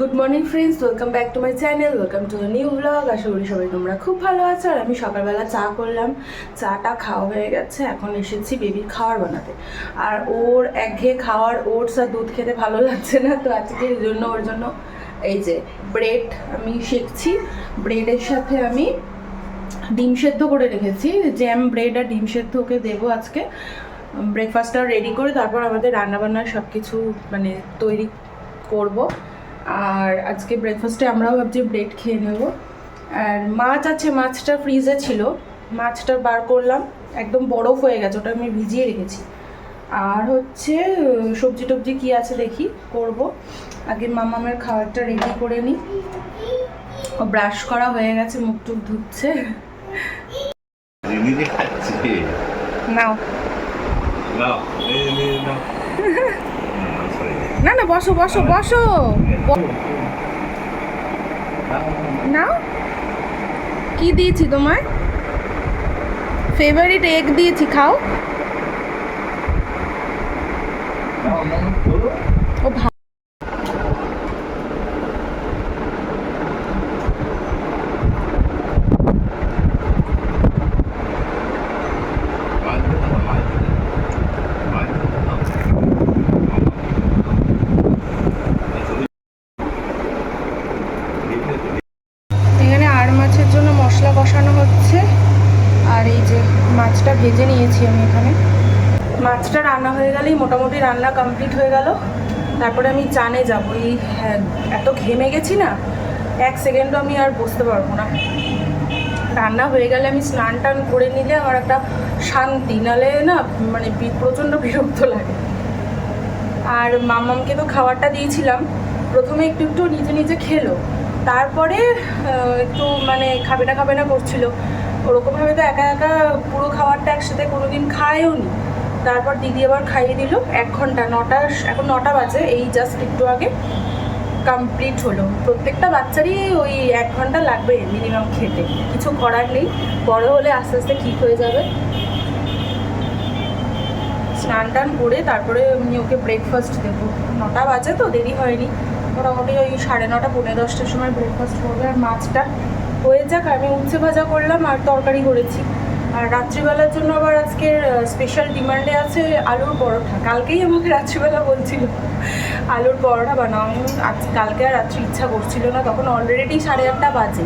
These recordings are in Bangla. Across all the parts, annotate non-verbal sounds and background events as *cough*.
Good morning friends welcome back to my channel welcome to the new blog আশা করি সবাই তোমরা খুব ভালো আছো আর আমি সকালবেলা চা করলাম। চাটা খাওয়া হয়ে গেছে। এখন এসেছি বেবির খাবার বানাতে। আর ওর একঘেয়ে খাওয়ার ওটস আর দুধ খেতে ভালো লাগছে না, তো আজকে এই জন্য ওর জন্য এই যে ব্রেড আমি শেখছি। ব্রেডের সাথে আমি ডিম সেদ্ধ করে রেখেছি। জ্যাম ব্রেড আর ডিম সেদ্ধ ওকে দেবো আজকে। ব্রেকফাস্টটা রেডি করে তারপর আমাদের রান্নাবান্নার সব কিছু মানে তৈরি করব। আর আজকে ব্রেকফাস্টে আমরাও ভাবছি ব্রেড খেয়ে নেব। আর মাছ আছে মাছটা ফ্রিজে ছিল। মাছটা বার করলাম। একদম বরফ হয়ে গেছে ওটা আমি ভিজিয়ে রেখেছি। আর হচ্ছে সবজি টবজি কী আছে দেখি করব। আগে মামামের খাবারটা রেডি করে নিই ও ব্রাশ করা হয়ে গেছে মুখ টুক ধুচ্ছে। নাও। নাও। *laughs* না না বসো বসো বসো। নাও। কি দিয়েছি তোমার? ফেভারিট এগ দিয়েছি খাও ও ভা এখানে আর মাছের জন্য মশলা কষানো হচ্ছে আর এই যে মাছটা ভেজে নিয়েছি আমি এখানে মাছটা রান্না হয়ে গেলেই মোটামুটি রান্না কমপ্লিট হয়ে গেল। তারপরে আমি চানে যাব। এই হ্যাঁ, এত ঘেমে গেছি না এক সেকেন্ডও আমি আর বসতে পারব না। রান্না হয়ে গেলে আমি স্নান টান করে নিলে আমার একটা শান্তি নালে না মানে প্রচণ্ড বিরক্ত লাগে। আর মামামকে তো খাবারটা দিয়েছিলাম। প্রথমে একটু একটু নিজে নিজে খেলো। তারপরে একটু মানে খাবে না খাবে না করছিল। ওরকমভাবে তো একা একা পুরো খাবারটা একসাথে কোনোদিন খায়ও নি তারপর দিদি আবার খাইয়ে দিল এক ঘণ্টা, নটা, এখন নটা বাজে, এই জাস্ট একটু আগে কমপ্লিট হলো। প্রত্যেকটা বাচ্চারই ওই এক ঘণ্টা লাগবে মিনিমাম খেতে, কিছু করার নেই। বড় হলে আস্তে আস্তে ঠিক হয়ে যাবে। স্নান টান করে তারপরে আমি ওকে ব্রেকফাস্ট দেবো। নটা বাজে তো, দেরি হয়নি। মোটামুটি ওই সাড়ে নটা পনেরো দশটার সময় ব্রেকফাস্ট করবে। আর মাছটা হয়ে যাক, আমি উচ্ছে ভাজা করলাম আর তরকারি করেছি। আর রাত্রিবেলার জন্য আবার আজকের স্পেশাল ডিমান্ডে আছে আলুর পরোটা। কালকেই আমাকে রাত্রিবেলা বলছিল, আলুর পরোটা বানাও। আজ কালকে আর রাত্রি ইচ্ছা করছিল না। তখন অলরেডি সাড়ে আটটা বাজে।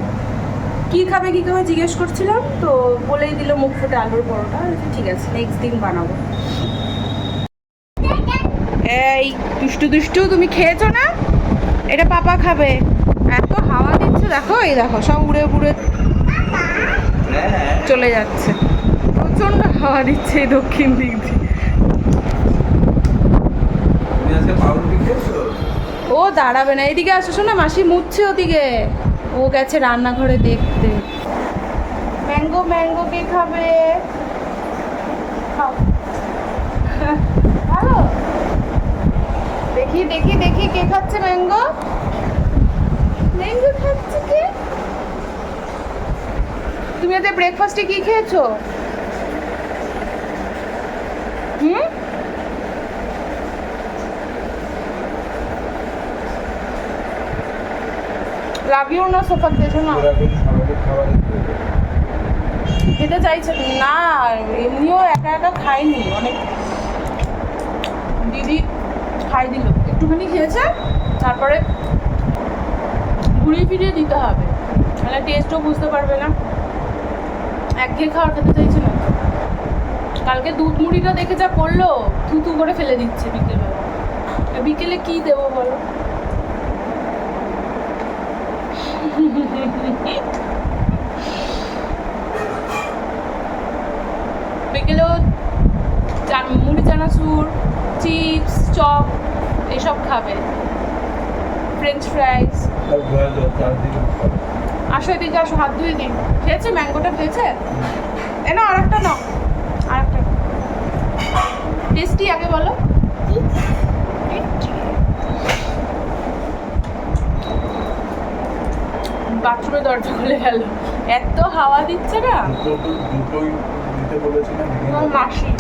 কী খাবে কী খাবে? জিজ্ঞেস করছিলাম, তো বলেই দিল মুখ ফুটে আলুর পরোটা। ঠিক আছে নেক্সট দিন বানাবো। এই, দুষ্টু দুষ্টু, তুমি খেয়েছো না? এটা পাপা খাবে। এত হাওয়া দিচ্ছে, দেখো, এই দেখো, সব উড়ে উড়ে চলে যাচ্ছে। প্রচণ্ড হাওয়া দিচ্ছে এই দক্ষিণ দিক দিয়ে। ও দাঁড়াবে না এদিকে আসো শোনা মাসি মুচ্ছে ওদিকে। ও গেছে রান্নাঘরে দেখতে। ম্যাঙ্গো ম্যাঙ্গো কে খাবে? ভালো? দেখি দেখি দেখি কে খাচ্ছে ম্যাঙ্গো? ম্যাঙ্গো খাচ্ছে কে? তুমি আজকে ব্রেকফাস্টে কি খেয়েছো? হুম? লাগিও না? সোফার দেখো না খেতে চাইছে না এমনিও একা একা খাইনি অনেক দিদি খাই দিল। একটুখানি খেয়েছে তারপরে ঘুরিয়ে ফিরিয়ে দিতে হবে। তাহলে টেস্টও বুঝতে পারবে না। একঘেয়ে খাওয়ার খেতে চাইছে না। কালকে দুধ মুড়িটা দেখে যা করল, থুতু করে ফেলে দিচ্ছে আর বিকেলে কি দেবো বলো? বিকেলেও মুড়ি, চানাচুর, চিপস, চপ, এসব খাবে। French fries. আসো এদিকে আসো হাত ধুয়ে দিন খেয়েছে? ম্যাঙ্গোটা খেয়েছে? এ না আরেকটা নাও। আরেকটা টেস্টি আগে বলো। বাথরুমে দরজা খুলে গেল। এত হাওয়া দিচ্ছে না? মাসি।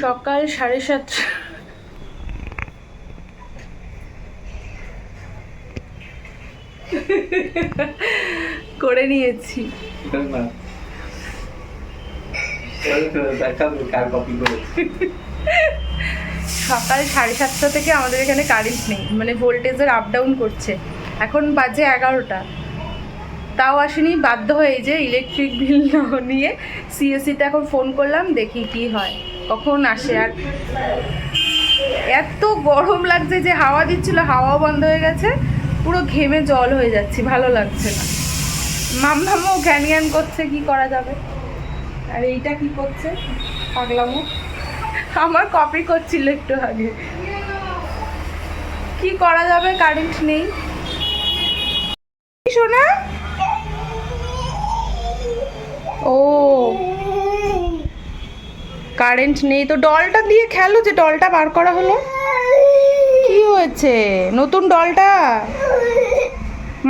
সকাল সাড়ে সাতটা। করে নিয়েছি। সকাল সাড়ে সাতটা থেকে আমাদের এখানে কারেন্ট নেই মানে ভোল্টেজের আপ ডাউন করছে। এখন বাজে এগারোটা। তাও আসেনি বাধ্য হয়ে যে ইলেকট্রিক বিল *laughs* নিয়ে সিএসসিতে এখন ফোন করলাম দেখি কি হয় কখন আসে আর এত গরম লাগছে যে হাওয়া দিচ্ছিল হাওয়া বন্ধ হয়ে গেছে। পুরো ঘেমে জল হয়ে যাচ্ছি, ভালো লাগছে না। মাম্মামও জ্ঞান জ্ঞান করছে, কি করা যাবে? আর এইটা কি করছে? পাগলামো। আমার কপি করছিল একটু আগে। কি করা যাবে? কারেন্ট নেই। শোনা? ও। কারেন্ট নেই। তো ডলটা দিয়ে খেলো যে ডলটা বার করা হলো? কি হয়েছে? নতুন ডলটা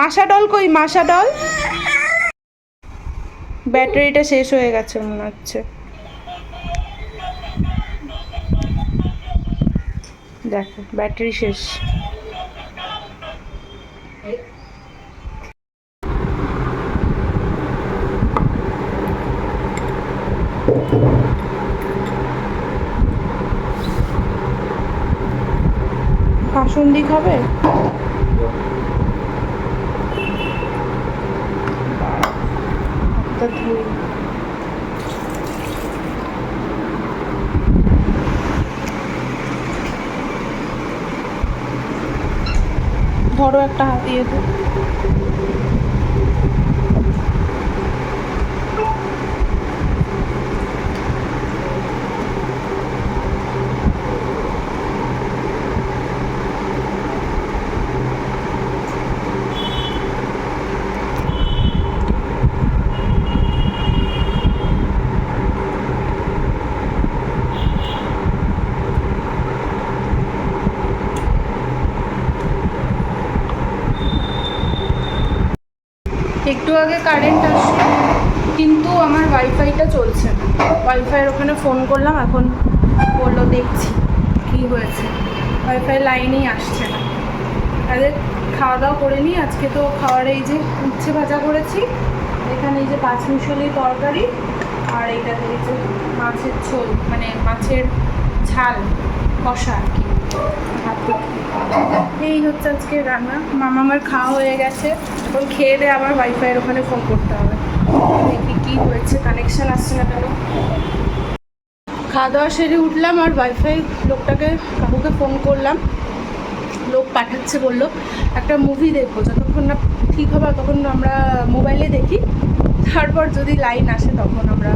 মাসা ডল কই? মাসা ডল ব্যাটারিটা শেষ হয়ে গেছে মনে হচ্ছে। দেখো, ব্যাটারি শেষ। কাসুন্দি খাবে। ধরো একটা হাতিয়ে তো একটু আগে কারেন্ট আসলো কিন্তু আমার ওয়াইফাইটা চলছে না। ওয়াইফাইয়ের ওখানে ফোন করলাম, এখন বলল দেখছি কি হয়েছে। ওয়াইফাই লাইনেই আসছে না। তাহলে খাওয়া দাওয়া করে নিই, আজকে তো খাওয়ার এই যে উচ্ছে ভাজা করেছি, এখানে এই যে পাঁচ মিশালি তরকারি, আর এইটাতে এই যে মাছের ঝোল মানে মাছের ঝাল, কষা আর কি। এই হচ্ছে আজকে রান্না। মামা আমার খাওয়া হয়ে গেছে। এখন খেয়ে দিয়ে আবার ওয়াইফাইয়ের ওখানে ফোন করতে হবে। দেখি কী হয়েছে কানেকশন আসছে না কেন? খাওয়া দাওয়া সেরে উঠলাম আর ওয়াইফাই লোকটাকে, কাকুকে ফোন করলাম। লোক পাঠাচ্ছে বলল, একটা মুভি দেখব, যতক্ষণ না ঠিক হবে তখন আমরা মোবাইলে দেখি। তারপর যদি লাইন আসে তখন আমরা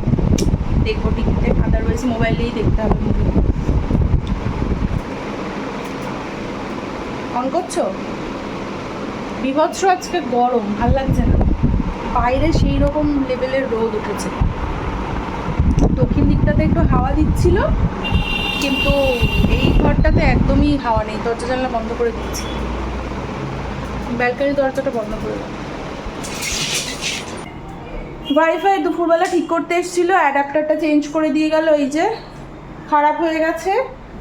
দেখব টিভিতে আদারওয়াইজ মোবাইলেই দেখতে হবে মুভি অন করছ? বিভৎস আজকে গরম, ভালো লাগছে না। বাইরে সেই রকম লেভেলের রোদ উঠেছে। দক্ষিণ দিকটাতে একটু হাওয়া দিচ্ছিল, কিন্তু এই ঘরটাতে একদমই হাওয়া নেই। দরজা জানলা বন্ধ করে দিচ্ছি ব্যালকানি দরজাটা বন্ধ করে ওয়াইফাই দুপুরবেলা ঠিক করতে এসেছিল অ্যাডাপ্টারটা চেঞ্জ করে দিয়ে গেল, এই যে। খারাপ হয়ে গেছে।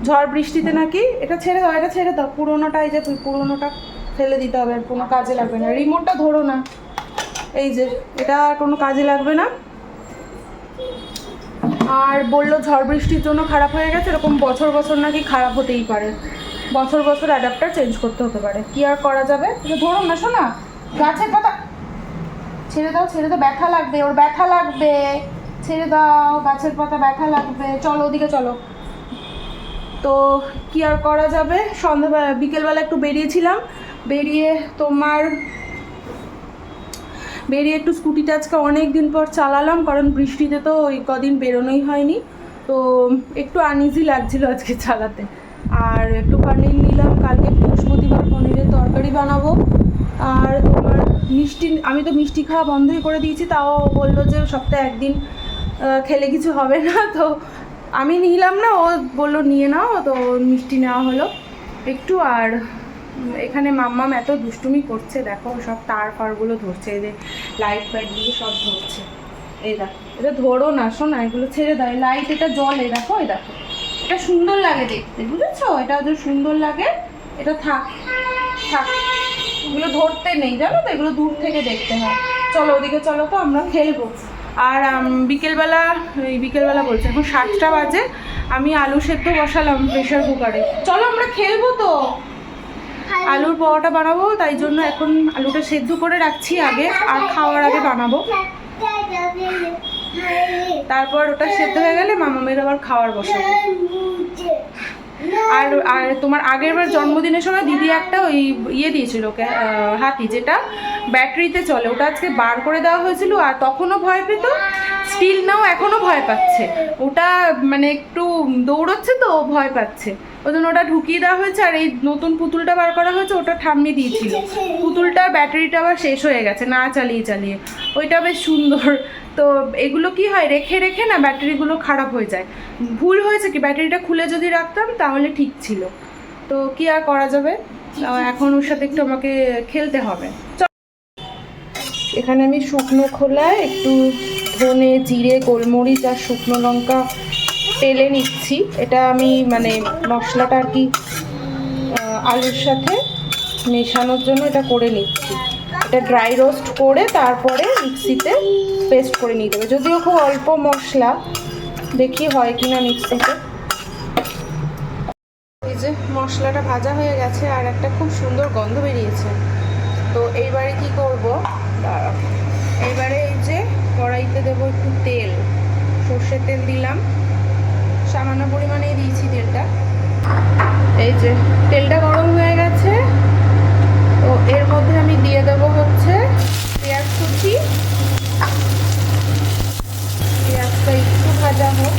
ঝড় বৃষ্টিতে নাকি? এটা ছেড়ে দাও, এটা ছেড়ে দাও। পুরোনোটা এই যে তুই পুরোনোটা ফেলে দিতে হবে কোনো কাজে লাগবে না। রিমোটটা ধরো না। এই যে, এটা কোনো কাজে লাগবে না। আর বলল ঝড় বৃষ্টির জন্য খারাপ হয়ে গেছে, এরকম বছর বছর নাকি খারাপ হতেই পারে। বছর বছর অ্যাডাপ্টার চেঞ্জ করতে হতে পারে। কি আর করা যাবে? ধরো না, শোনা। গাছের পাতা ছেড়ে দাও ছেড়ে দাও, ব্যথা লাগবে, ওর ব্যথা লাগবে। ছেড়ে দাও, গাছের পাতা ব্যথা লাগবে। চলো, ওদিকে চলো। তো কি আর করা যাবে? সন্ধ্যাবেলা বিকেলবেলা একটু বেরিয়েছিলাম। বেরিয়ে তোমার, বেরিয়ে একটু স্কুটিটা আজকে অনেক দিন পর চালালাম, কারণ বৃষ্টিতে তো ওই কদিন বেরোনোই হয়নি। তো একটু আনইজি লাগছিল আজকে চালাতে। আর একটু পনির নিলাম, কালকে বৃহস্পতিবার পনিরের তরকারি বানাবো। আর তোমার মিষ্টি, আমি তো মিষ্টি খাওয়া বন্ধই করে দিয়েছি, তাও বলল যে সপ্তাহে একদিন খেলে কিছু হবে না, তো আমি নিলাম না, ও বলল নিয়ে নাও, তো মিষ্টি নেওয়া হলো। একটু আর এখানে মাম্মাম এত দুষ্টুমি করছে, দেখো সব তার ফারগুলো ধরছে যে লাইট ফাইট দিয়ে সব ধরছে। এই দেখো, এটা ধরো না, শোনা এগুলো ছেড়ে দাও লাইট এটা জলে দেখো, এই দেখো। এটা সুন্দর লাগে দেখতে, বুঝেছ? এটা যে সুন্দর লাগে, এটা থাক থাক। এগুলো ধরতে নেই, জানো তো, এগুলো দূর থেকে দেখতে হয়। চলো ওদিকে চলো তো, আমরা খেলব। আর বিকেলবেলা এই বিকেলবেলা বলছে এখন সাতটা বাজে আমি আলু সেদ্ধ বসালাম প্রেশার কুকারে চলো আমরা খেলব তো। আলুর পরোটা বানাবো তাই জন্য এখন আলুটা সেদ্ধ করে রাখছি আগে আর খাওয়ার আগে বানাবো। তারপর ওটা সেদ্ধ হয়ে গেলে মামামের আবার খাওয়ার বসাবো। আর আর তোমার আগের বার জন্মদিনের সময় দিদি একটা ওই ইয়ে দিয়েছিল হাতি যেটা ব্যাটারিতে চলে। ওটা আজকে বার করে দেওয়া হয়েছিল আর তখনও ভয় পেত স্টিল নাও এখনও ভয় পাচ্ছে। ওটা মানে একটু দৌড়চ্ছে তো ভয় পাচ্ছে। ওই জন্য ওটা ঢুকিয়ে দেওয়া হয়েছে আর এই নতুন পুতুলটা বার করা হয়েছে, ওটা ঠাম্মি দিয়েছিল। পুতুলটার ব্যাটারিটা আবার শেষ হয়ে গেছে, না চালিয়ে চালিয়ে। ওইটা বেশ সুন্দর। তো এগুলো কি হয় রেখে রেখে না ব্যাটারিগুলো খারাপ হয়ে যায়। ভুল হয়েছে কি? ব্যাটারিটা খুলে যদি রাখতাম তাহলে ঠিক ছিল। তো কি আর করা যাবে? এখন ওর সাথে একটু আমাকে খেলতে হবে। এখানে আমি শুকনো খোলায় একটু ধনে জিরে গোলমরিচ আর শুকনো লঙ্কা তেলে নিচ্ছি। এটা আমি মানে মশলাটা আর কি আলুর সাথে মেশানোর জন্য এটা করে নিচ্ছি। এটা ড্রাই রোস্ট করে তারপরে মিক্সিতে পেস্ট করে নিতে হবে। যদিও খুব অল্প মশলা, দেখি হয় কি না মিক্সিতে। এই যে মশলাটা ভাজা হয়ে গেছে আর একটা খুব সুন্দর গন্ধ বেরিয়েছে। তো এইবারে কি করব? এইবারে এই যে কড়াইতে দেবো একটু তেল। সর্ষের তেল দিলাম। সামান্য পরিমাণেই দিয়েছি তেলটা। এই যে তেলটা গরম এর মধ্যে আমি দিয়ে দেব হচ্ছে পেঁয়াজ কুচি। পেঁয়াজটা একটু ভাজা হোক।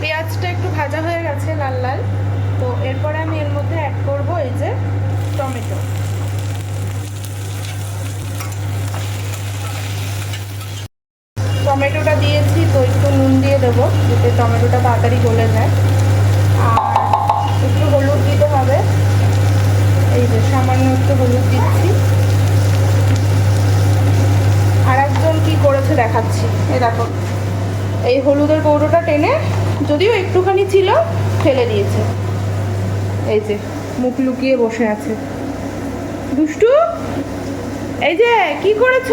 পেঁয়াজটা একটু ভাজা হয়ে গেছে লাল লাল। তো এরপরে আমি এর মধ্যে অ্যাড করব এই যে টমেটো। টমেটোটা দিয়েছি, তো একটু নুন দিয়ে দেবো, যাতে টমেটোটা তাড়াতাড়ি গলে যায়। আর একটু এই যে সামান্য একটু হলুদ দিচ্ছি। আর একজন কি করেছে দেখাচ্ছি। এই দেখো, এই হলুদের কৌটোটা টেনে যদিও একটুখানি ছিল, ফেলে দিয়েছে। এই যে, মুখ লুকিয়ে বসে আছে। দুষ্টু, এই যে, কি করেছ?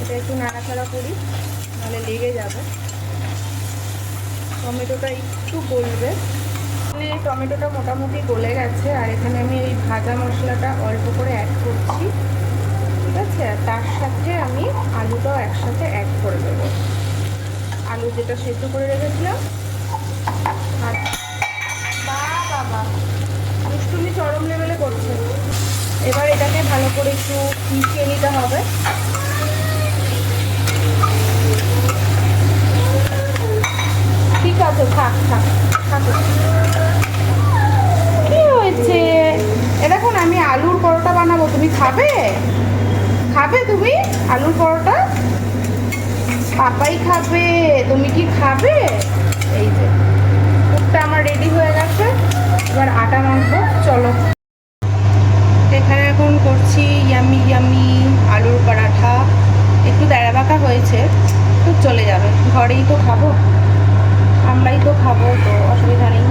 এটা একটু নাড়াচাড়া করি, নাহলে লেগে যাবে। টমেটোটা একটু গলবে। এই টমেটোটা মোটামুটি গলে গেছে আর এখানে আমি এই ভাজা মশলাটা অল্প করে অ্যাড করছি। ঠিক আছে? তার সাথে আমি আলুটাও একসাথে অ্যাড করে দেবো। আলু যেটা সেদ্ধ করে রেখেছিলাম। বা বাবা চরম লেভেলে করছে। এবার এটাকে ভালো করে একটু মিশিয়ে নিতে হবে ঠিক আছে থাক থাক থাক কি হয়েছে এ দেখুন আমি আলুর পরোটা বানাবো, তুমি খাবে? খাবে তুমি? আলুর পরোটা? পাপাই খাবে, তুমি কি খাবে? এই যে কুকটা আমার রেডি হয়ে গেছে। এবার আটা মাখবো, চলো। এখানে এখন করছি ইয়ামি ইয়ামি আলুর পরাঠা। একটু দেড়াবাঁকা হয়েছে, তো চলে যাবে। ঘরেই তো খাব। আমরাই তো খাব, তো অসুবিধা নেই।